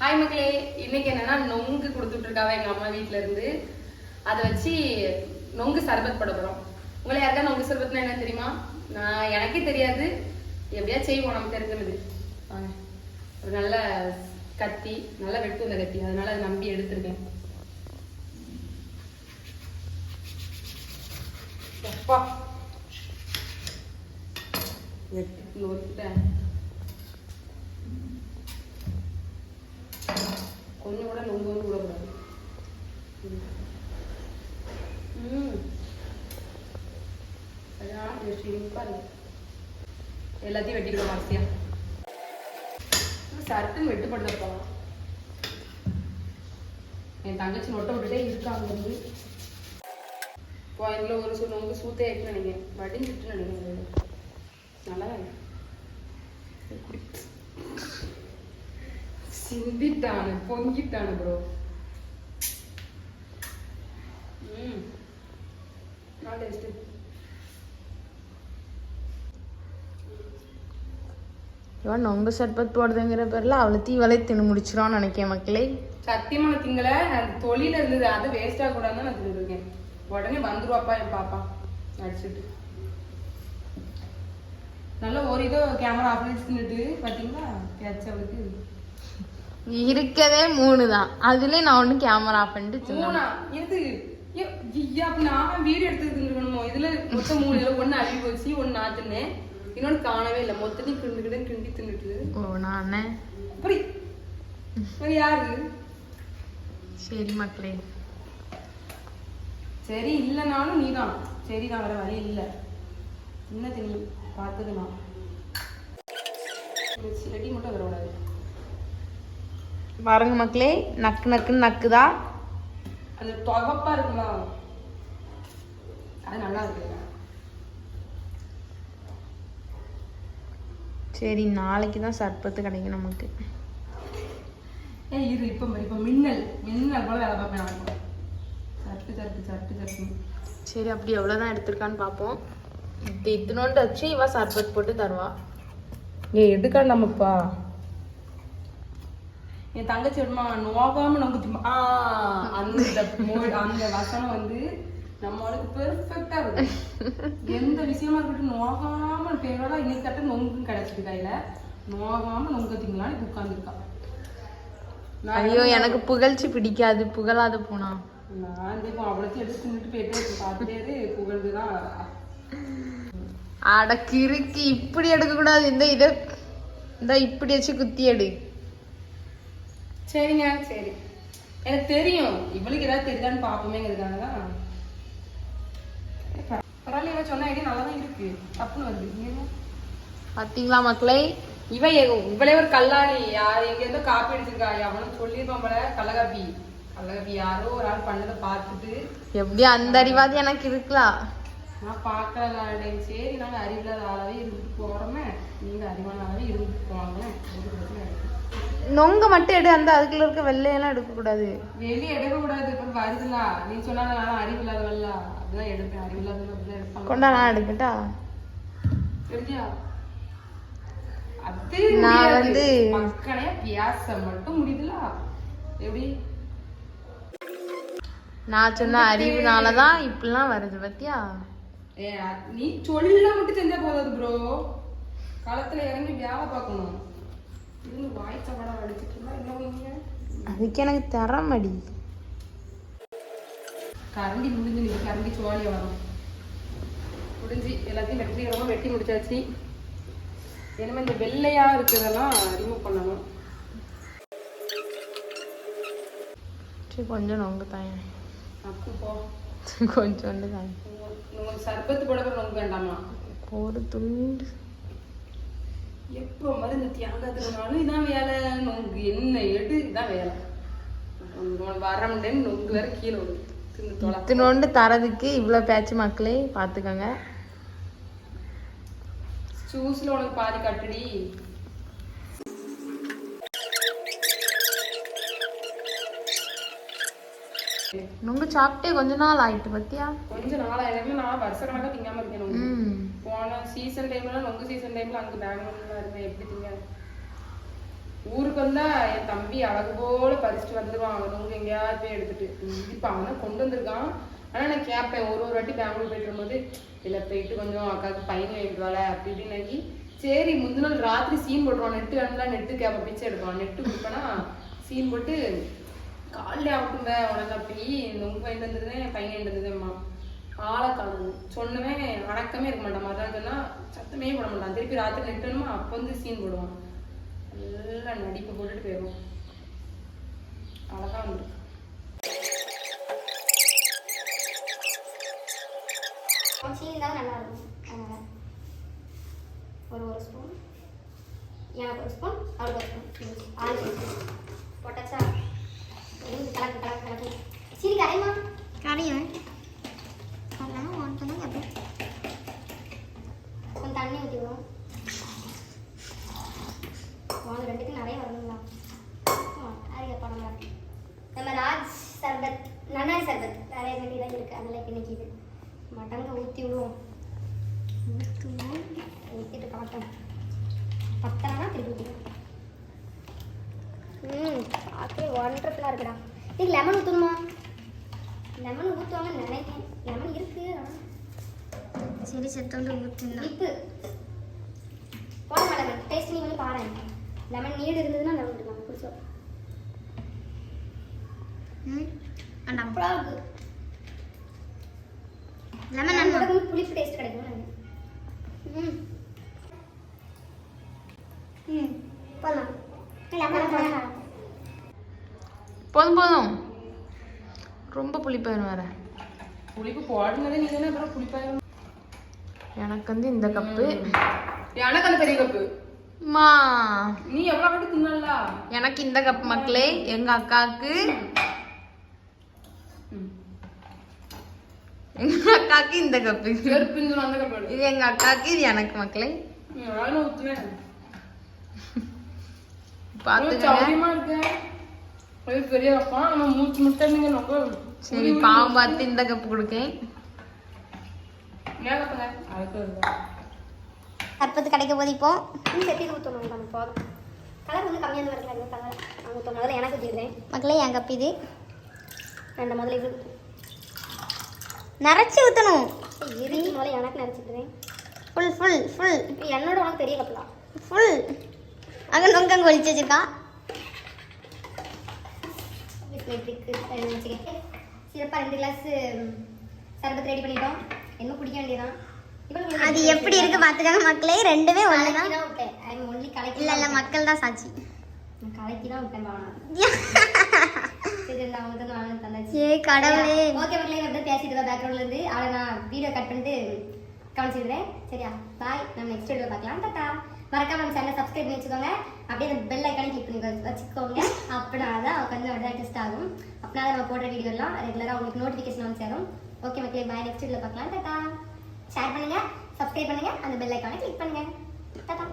Hi மக்களே இன்னைக்கு என்னன்னா நொங்கு கொடுத்துட்டு இருக்காவ எங்க அம்மா வீட்ல இருந்து அதை வச்சு நொங்கு சர்பத் போட போறோம். உங்களை யாருக்கா நொங்கு சர்பத்னா என்ன தெரியுமா? நான் எனக்கே தெரியாது. எப்படியா செய்வோம் நமக்கு தெரிஞ்சது. ஒரு நல்ல கத்தி நல்ல வெட்டு இந்த கத்தி. அதனால அதை நம்பி எடுத்திருக்கேன். எப்பா? வெட்டு கொஞ்சம் கூட நொங்கு வந்து விடக்கூடாது ம் அதான் இனிப்பா இருக்கு எல்லாத்தையும் வெட்டிக்கலாம் ஆசையா சட்டுன்னு வெட்டுப்படுத்தப்பா என் தங்கச்சி நொட்டை விட்டுட்டே இருக்காங்க வந்து இப்போ இதில் ஒரு சு நொங்கு சூத்தே ஆயிட்டு நினைக்கிறேன் வடிஞ்சிட்டு நினைக்கிறேன் நல்லா இருக்கு. சிந்திட்டானு பொங்கிட்டானு ப்ரோ ம் டேஸ்ட்டு இவன் நொங்கு சர்பத் போடுதுங்கிற பேர்ல அவளை தீவலை தின்னு முடிச்சிருவான்னு நினைக்கிறேன் மக்களே சத்தியமான திங்களை அந்த தொழில இருந்தது அது வேஸ்ட் ஆக கூடாதுன்னு நான் தின்னுருக்கேன் உடனே வந்துருவாப்பா என் பாப்பா அடிச்சுட்டு நல்லா ஒரு இதோ கேமரா ஆஃப் பண்ணி தின்னுட்டு பாத்தீங்களா கேட்ச் அவளுக்கு இருக்கதே மூணு தான். அதுல நான் ஒண்ணு கேமரா ஆஃப் பண்ணிட்டு அப்ப நான் வீடியோ எடுத்து இருக்கணுமோ இதுல மொத்தம் மூணு ஒண்ணு அழுகி போச்சு ஒண்ணு நான் தின்னேன் இன்னொன்னு காணவே இல்லை. மொத்தத்தையும் கிண்டுக்கிட்டு கிண்டி தின்னுட்டு. ஓ நானே அப்படி யாரு? சரி மக்களே. சரி இல்லைனாலும் நீதான். சரி நான் வேற வழி இல்லை. என்ன தெரியும் பார்த்துக்கலாம் செடி மட்டும் வர கூடாது பாருங்க மக்களே நக்கு நக்குன்னு நக்குதா? அது தொகப்பா இருக்குமா? அது நல்லா இருக்கு. சரி நாளைக்கு தான் சர்பத்து கிடைக்கும் நமக்கு. ஏய் இரு இப்போ இப்போ மின்னல் மின்னல் போல வேலை பார்ப்பேன் நான். சட்டு சட்டு சட்டு சட்டு சரி அப்படி எவ்வளோதான் எடுத்திருக்கான்னு பார்ப்போம். இப்போ இத்தினோண்டு வச்சு இவ சர்பத் போட்டு தருவா. ஏய் எடுக்காண்டாமப்பா என் தங்கச்சி விடமா நோகாம ஆ அந்த அந்த வசனம் வந்து நம்மளுக்கு பெர்ஃபெக்டா இருக்கும். எந்த விஷயமா இருக்கட்டும் நோகாம பேரோட இன்னைக்கு தட்ட நொங்கும் கிடைச்சிட்டு கையில. நோகாம நொங்க திங்களான்னு உட்காந்துருக்கா ஐயோ எனக்கு புகழ்ச்சி பிடிக்காது. புகழாத போனா. நான் இப்போ அவ்வளோத்தையும் எடுத்து தின்னுட்டு போயிட்டே பார்த்துட்டே இரு, புகழ்ந்துதான் அட கிறுக்கி. இப்படி எடுக்கக்கூடாது. இந்த இதை இந்த இப்படி வச்சு குத்தி எடு. சரிங்க சரி. எனக்கு தெரியும். இவளுக்கு ஏதாவது தெரியுதான்னு பார்ப்போமேங்கிறதுக்காக தான். பரவாயில்ல இவ சொன்ன ஐடியா நல்லா தான் இருக்கு. தப்புன்னு வருது? பார்த்தீங்களா மக்களே? இவ எ- இவளே ஒரு கல்லாணி யார் எங்க இருந்தோ காப்பி அடிச்சிருக்கா அவனும் சொல்லியிருப்பான் போல. கள்ளகாப்பி கள்ளகாப்பி யாரோ ஒரு ஆள் பண்ணதை பார்த்துட்டு. எப்படி அந்த அறிவாதி எனக்கு இருக்கலாம் நான் பார்க்கல சரி நாங்க அறிவில்லாத ஆளாவே இருந்துட்டு போறோமே. நீங்க அறிவான ஆளாவே இருந்துட்டு போவாங்க ஒரு பிரச்சனை இல்லை. நொங்க மட்டும் எடு அந்த அதுக்குள்ள இருக்க வெள்ளையெல்லாம் எடுக்கக்கூடாது. வெளியே எடுக்க கூடாது இப்ப வருதுல. நீ சொன்னா நான் அறிவில்லாதவல்ல அப்படிதான் எடுப்பேன் அப்படிதான் எடுப்பாங்க கொண்டா நான் எடுக்கட்டா? அது நான். வந்து- மக்களையா பேச மட்டும் முடியுதுல. எப்படி? நான் சொன்ன அறிவுனால தான் இப்படிலாம் வருது பத்தியா? ஏ நீ சொல்ல மட்டும் செஞ்சா போதாது ப்ரோ களத்துல இறங்கி வேலை பார்க்கணும் இருந்து வாய் சப்படம் அடிச்சிட்டு இருந்தா என்ன பண்ணுவீங்க அதுக்கு எனக்கு தரமடி. கரண்டி முடிஞ்சு நீ கரண்டி சோழிய வரும். முடிஞ்சு எல்லாத்தையும் வெற்றிகரமா வெட்டி முடிச்சாச்சு. இனிமே இந்த வெள்ளையா இருக்கிறதெல்லாம் ரிமூவ் பண்ணணும். சரி கொஞ்சம் நொங்கு தாயேன் அப்போ கொஞ்சோண்டு தாயேன் உங்களுக்கு சர்பத்து போட ரொம்ப வேண்டாமா? ஒரு துண்டு. எப்போ மருந்து தியாகத்துனாலும் இதான் வேலை. நொங்கு என்ன எடு இதான் வேலை. வர முடியும் நொங்கு வேற கீழே இத்தினோண்டு தரதுக்கு இவ்வளோ பேச்சு மக்களே பார்த்துக்கோங்க. ஜூஸ்ல உனக்கு பாதி கட்டுடி. நொங்கு சாப்பிட்டே கொஞ்ச நாள் ஆயிட்டு பத்தியா? கொஞ்சம் நாளாயிரமே நான் வருஷ கணக்கா திங்காம இருக்கேன் நொங்கு. ம். போன சீசன் டைம்ல நொங்கு சீசன் டைம்ல அங்க பெங்களூர்ல இருந்தேன். எப்படி திங்க? ஊருக்கு வந்தா என் தம்பி அழகு போல பறிச்சுட்டு வந்துருவான். அவன் நுங்கு எங்கேயாவது போய் எடுத்துட்டு. இப்ப அவன் கொண்டு வந்திருக்கான். ஆனா நான் கேட்பேன். ஒரு ஒரு வாட்டி பெங்களூர் போயிட்டு வரும்போது இல்ல போயிட்டு கொஞ்சம் அக்காவுக்கு பையன் வாங்கிட்டு வாழ அப்படி இப்படின்னு ஆகி, சரி முந்தின நாள் ராத்திரி சீன் போட்டுருவான். நெட்டு வேணும்ல நெட்டு கேப்ப பிச்சை எடுப்பான். நெட்டு கொடுப்பேன்னா சீன் போட்டு காலையில் ஆகட்டும் உனக்கு அப்படி. நுங்கு வாங்கிட்டு என் பையன் வாங்கிட்டு வந்ததும்மா ஆளை காணும். அடக்கமே இருக்க மாட்டான். மறுநாள் சொன்னால் சத்தமே போட மாட்டான். திருப்பி ராத்திரி நெட்டு அப்போ வந்து சீன் போடுவான். நல்லா நடிப்பு போட்டுட்டு போயிடுவோம் அழகாக வந்துருக்கு. சீனி தான் நல்லா இருக்கும் ஒரு ஒரு ஸ்பூன் எனக்கு ஒரு ஸ்பூன் அவருக்கு ஒரு ஸ்பூன் ஆறு ஸ்பூன் போட்டாச்சா? கலக்கு கலக்கு கலக்கு. சீனி கரையுமா? கரையும் அப்படியே கொஞ்சம் தண்ணி ஊற்றிடுவோம் வாங்க ரெண்டுக்கும் நிறைய வரணுங்களா? படம் நம்ம ராஜ் சர்பத் நன்னாரி சர்பத். நிறைய வேண்டியதாக இருக்குது அதெல்லாம் இப்போ இன்னைக்கு இது மடங்க ஊற்றி விடுவோம் ஊற்றிட்டு திருப்பி ஊற்றிடுவோம் ம் பார்க்கவே ஒன்றப்பில் இருக்குடா. இது லெமன் ஊற்றணுமா லெமன் ஊற்றுவாங்கன்னு நினைக்கிறேன். லெமன் இருக்கு சரி செத்தோண்டு ஊற்றுனா இப்பு போடமா லெமன் டேஸ்ட் நீ வந்து பாரு. லெமன் நீடு இருந்ததுன்னா லெமன் ஊற்றுவாங்க குடிச்சோம் ம் அண்ணா. லெமன் நல்லா புளிப்பு டேஸ்ட் கிடைக்கும் ம். போதும் போதும். ரொம்ப புளிப்பாயிரும் வேற. புளிப்பு போடுனதே நீ தானே அப்புறம் புளிப்பாயிரும். எனக்கு வந்து இந்த கப்பு. எனக்கு அந்த பெரிய கப்பு. மா. நீ எவ்வளவு வாட்டி தின்னல எனக்கு இந்த கப் மக்களே எங்க அக்காவுக்கு. எங்க அக்காவுக்கு இந்த கப்பு. இது எங்க அக்காவுக்கு இது எனக்கு மக்களே. பாத்துக்கங்க ஒரு பெரிய கப்பா நம்ம மூச்சு முட்டை நீங்க ரொம்ப சரி பாவம் பார்த்து இந்த கப் கொடுக்கேன். சர்பத்து கிடைக்க போது இப்போ இன்னும் செட்டி ஊற்றணும் நம்ம போதும் கலர் வந்து கம்மியாக வருது கலர் முதல்ல எனக்கு ஊற்றிடுறேன் மக்களே என் கப் இது. ரெண்டு முதல்ல இது நிறச்சி ஊற்றணும் இரு முதல்ல எனக்கு நிறச்சிக்கிறேன் ஃபுல் ஃபுல் ஃபுல் இப்போ என்னோட உனக்கு பெரிய கப்பலாம் ஃபுல் அங்கே நொங்க ஒழிச்சு வச்சிருக்கா சிறப்பாக ரெண்டு கிளாஸ் சர்பத் ரெடி பண்ணிட்டோம். என்ன குடிக்க வேண்டியதான் அது எப்படி இருக்கு பாத்துக்கங்க மக்களே ரெண்டுமே கலக்கி தான் இல்ல இல்ல மக்கள் தான் சாட்சி. கலக்கி தான் விட்டேன் ஏ கடவுளே. ஓகே மக்களே நான் பேசிட்டு பேக்ரவுண்ட்ல இருந்து. அவளை நான் வீடியோ கட் பண்ணிட்டு கவனிச்சிடுறேன் சரியா? பாய் நம்ம நெக்ஸ்ட் வீடியோ பார்க்கலாம். டாட்டா மறக்காம நம்ம சேனல் சப்ஸ்கிரைப் பண்ணி வச்சுக்கோங்க. அப்படியே அந்த பெல் ஐக்கானே கிளிக் பண்ணி வச்சுக்கோங்க. அப்படின்னா தான் கொஞ்சம் அப்படியே டெஸ்ட் ஆகும். அப்படின்னா நம்ம போடுற வீடியோ எல்லாம் ரெகுலராக உங்களுக்கு நோட்டிஃபிகேஷன் வந்து சேரும். ஓகே மக்களே பாய் நெக்ஸ்ட் வீடியோ பார்க்கலாம். டாட்டா ஷேர் பண்ணுங்க சப்ஸ்கிரைப் பண்ணுங்க அந்த பெல் ஐக்கானை கிளிக் பண்ணுங்க. டாட்டா